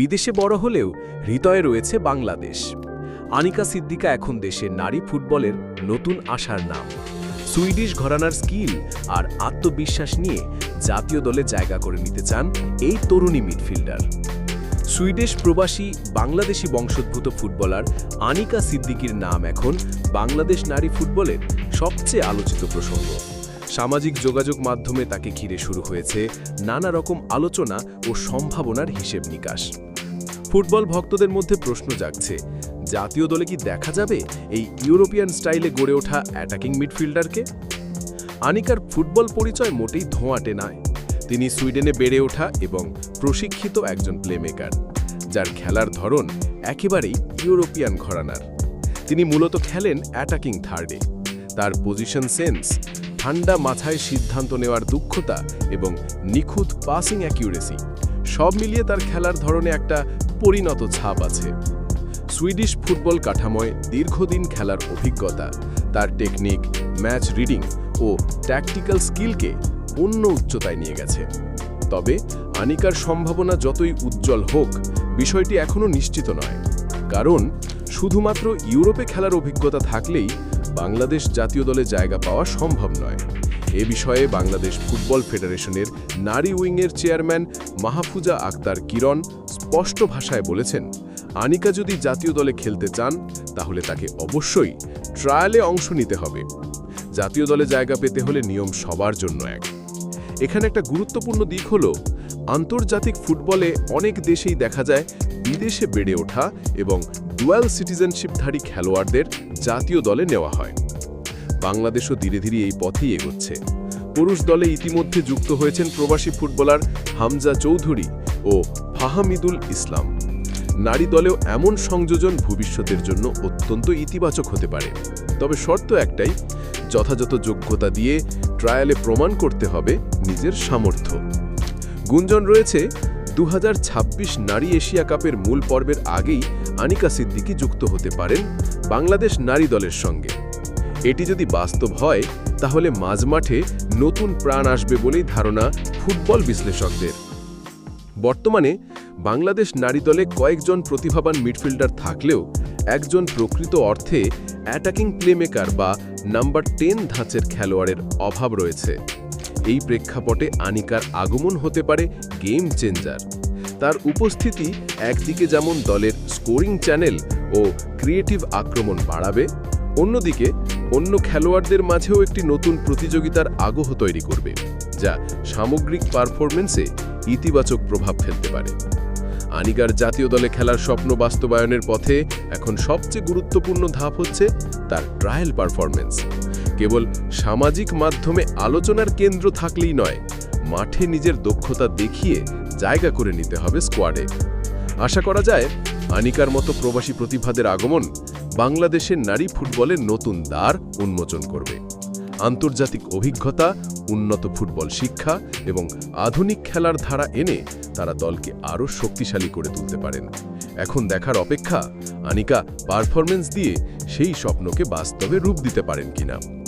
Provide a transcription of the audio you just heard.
বিদেশে বড় হলেও হৃদয়ে রয়েছে বাংলাদেশ। আনিকা সিদ্দিকা এখন দেশের নারী ফুটবলের নতুন আশার নাম। সুইডিশ ঘরানার স্কিল আর আত্মবিশ্বাস নিয়ে জাতীয় দলে জায়গা করে নিতে চান এই তরুণী মিডফিল্ডার। সুইডিশ প্রবাসী বাংলাদেশি বংশোদ্ভূত ফুটবলার আনিকা সিদ্দিকির নাম এখন বাংলাদেশ নারী ফুটবলের সবচেয়ে আলোচিত প্রসঙ্গ। সামাজিক যোগাযোগ মাধ্যমে তাকে ঘিরে শুরু হয়েছে নানা রকম আলোচনা ও সম্ভাবনার হিসেব নিকাশ। ফুটবল ভক্তদের মধ্যে প্রশ্ন জাগছে, জাতীয় দলে কি দেখা যাবে এই ইউরোপিয়ান স্টাইলে গড়ে ওঠা অ্যাটাকিং মিডফিল্ডারকে? আনিকার ফুটবল পরিচয় মোটেই ধোঁয়াটে নয় তিনি সুইডেনে বেড়ে ওঠা এবং প্রশিক্ষিত একজন প্লেমেকার যার খেলার ধরন একেবারেই ইউরোপিয়ান ঘরানার। তিনি মূলত খেলেন অ্যাটাকিং থার্ডে। তার পজিশন সেন্স ঠান্ডা মাথায় সিদ্ধান্ত নেওয়ার দক্ষতা এবং নিখুঁত পাসিং অ্যাকিউরেসি সব মিলিয়ে তার খেলার ধরনে একটা পরিণত ছাপ আছে। সুইডিশ ফুটবল কাঠামোয় দীর্ঘদিন খেলার অভিজ্ঞতা, তার টেকনিক, ম্যাচ রিডিং ও ট্যাকটিক্যাল স্কিলকে অন্য উচ্চতায় নিয়ে গেছে। তবে আনিকার সম্ভাবনা যতই উজ্জ্বল হোক, বিষয়টি এখনও নিশ্চিত নয়। কারণ শুধুমাত্র ইউরোপে খেলার অভিজ্ঞতা থাকলেই বাংলাদেশ জাতীয় দলে জায়গা পাওয়া সম্ভব নয়। এ বিষয়ে বাংলাদেশ ফুটবল ফেডারেশনের নারী উইংয়ের চেয়ারম্যান মাহফুজা আক্তার কিরণ স্পষ্ট ভাষায় বলেছেন, আনিকা যদি জাতীয় দলে খেলতে চান, তাহলে তাকে অবশ্যই ট্রায়ালে অংশ নিতে হবে। জাতীয় দলে জায়গা পেতে হলে নিয়ম সবার জন্য এক। এখানে একটা গুরুত্বপূর্ণ দিক হল, আন্তর্জাতিক ফুটবলে অনেক দেশেই দেখা যায় বিদেশে বেড়ে ওঠা এবং ডুয়াল সিটিজেনশিপধারী খেলোয়াড়দের জাতীয় দলে নেওয়া হয়। বাংলাদেশও ধীরে ধীরে এই পথেই এগোচ্ছে। পুরুষ দলে ইতিমধ্যে যুক্ত হয়েছেন প্রবাসী ফুটবলার হামজা চৌধুরী ও ফাহামিদুল ইসলাম। নারী দলেও এমন সংযোজন ভবিষ্যতের জন্য অত্যন্ত ইতিবাচক হতে পারে। তবে শর্ত একটাই, যথাযথ যোগ্যতা দিয়ে ট্রায়ালে প্রমাণ করতে হবে নিজের সামর্থ্য। গুঞ্জন রয়েছে দু হাজার ছাব্বিশ নারী এশিয়া কাপের মূল পর্বের আগেই আনিকা সিদ্দিকি যুক্ত হতে পারেন বাংলাদেশ নারী দলের সঙ্গে। এটি যদি বাস্তব হয়, তাহলে মাঝমাঠে নতুন প্রাণ আসবে বলেই ধারণা ফুটবল বিশ্লেষকদের। বর্তমানে বাংলাদেশ নারী দলে কয়েকজন প্রতিভাবান মিডফিল্ডার থাকলেও একজন প্রকৃত অর্থে অ্যাটাকিং প্লেমেকার বা নাম্বার টেন ধাঁচের খেলোয়াড়ের অভাব রয়েছে। এই প্রেক্ষাপটে আনিকার আগমন হতে পারে গেম চেঞ্জার। তার উপস্থিতি একদিকে যেমন দলের স্কোরিং চ্যানেল ও ক্রিয়েটিভ আক্রমণ বাড়াবে, অন্যদিকে অন্য খেলোয়াড়দের মাঝেও একটি নতুন প্রতিযোগিতার আগ্রহ তৈরি করবে, যা সামগ্রিক পারফরমেন্সে ইতিবাচক প্রভাব ফেলতে পারে। আনিকার জাতীয় দলে খেলার স্বপ্ন বাস্তবায়নের পথে এখন সবচেয়ে গুরুত্বপূর্ণ ধাপ হচ্ছে তার ট্রায়াল পারফরমেন্স কেবল সামাজিক মাধ্যমে আলোচনার কেন্দ্র থাকলেই নয়, মাঠে নিজের দক্ষতা দেখিয়ে জায়গা করে নিতে হবে স্কোয়াডে। আশা করা যায় আনিকার মতো প্রবাসী প্রতিভাদের আগমন বাংলাদেশের নারী ফুটবলের নতুন দ্বার উন্মোচন করবে। আন্তর্জাতিক অভিজ্ঞতা, উন্নত ফুটবল শিক্ষা এবং আধুনিক খেলার ধারা এনে তারা দলকে আরও শক্তিশালী করে তুলতে পারেন। এখন দেখার অপেক্ষা আনিকা পারফরমেন্স দিয়ে সেই স্বপ্নকে বাস্তবে রূপ দিতে পারেন কিনা?